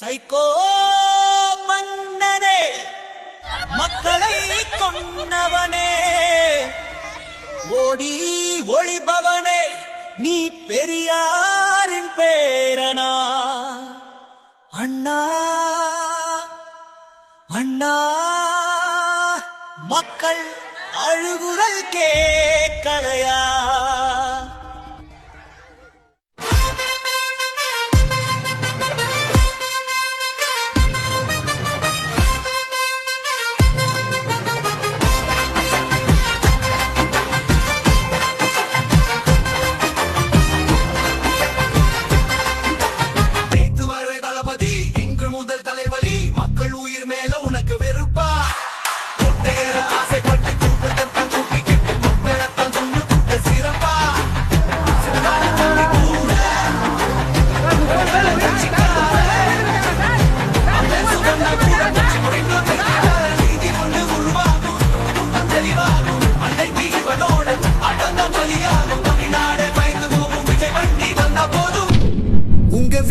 Psycho மன்னனே மக்களை கொன்னவனே. ஓடி ஒளிபவனே நீ பெரியாரின் பேரனா. அண்ணா அண்ணா மக்கள் அழுகுரல் கேட்கலையா?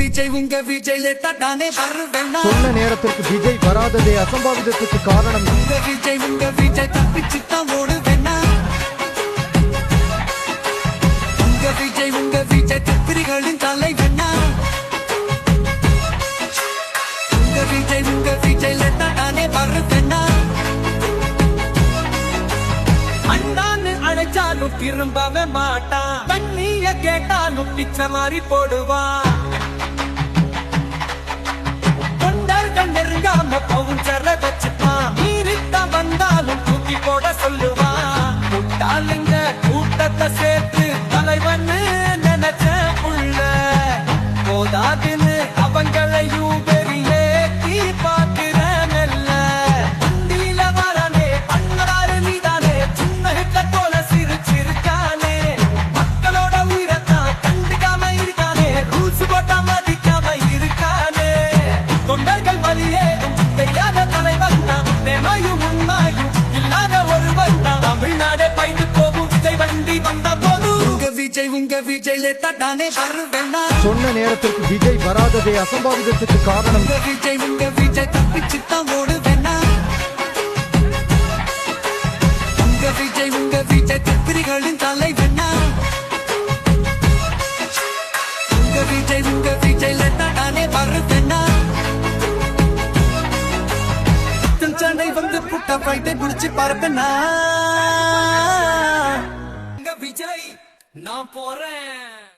விஜய் உங்க விஜய் தானே வருவேன்னா சொன்ன நேரத்திற்கு விஜய் வராததே அசம்பாவிதத்துக்கு காரணம். உங்க விஜய் உங்க விஜய் தப்பிச்சு தான் ஓடுவேன்னா உங்க விஜய் உங்க விஜய் தத்திரிகளின் தலைவனா? உங்க விஜய் உங்க விஜய் தானே வருவேன்னா அண்ணான்னு அழைச்சாலும் திரும்பவே மாட்டான். தண்ணிய கேட்டாலும் பிச்சை மாறி போடுவான். சொன்ன நேரத்திற்கு விஜய் வராததே அசம்பாவிதத்துக்கு காரணம் விஜய் உங்க விஜய் தப்பிச்சு தான் ஓடுவேனா? உங்க விஜய் உங்க விஜய் தப்பிரிகளின் தலைவனா? உங்க விஜய் உங்க விஜய் தானே வருவேனா? சண்டை வந்து புட்ட ஃபைட்டை புடிச்சு பார்ப்பேனா? உங்க விஜய். நான் போறேன்.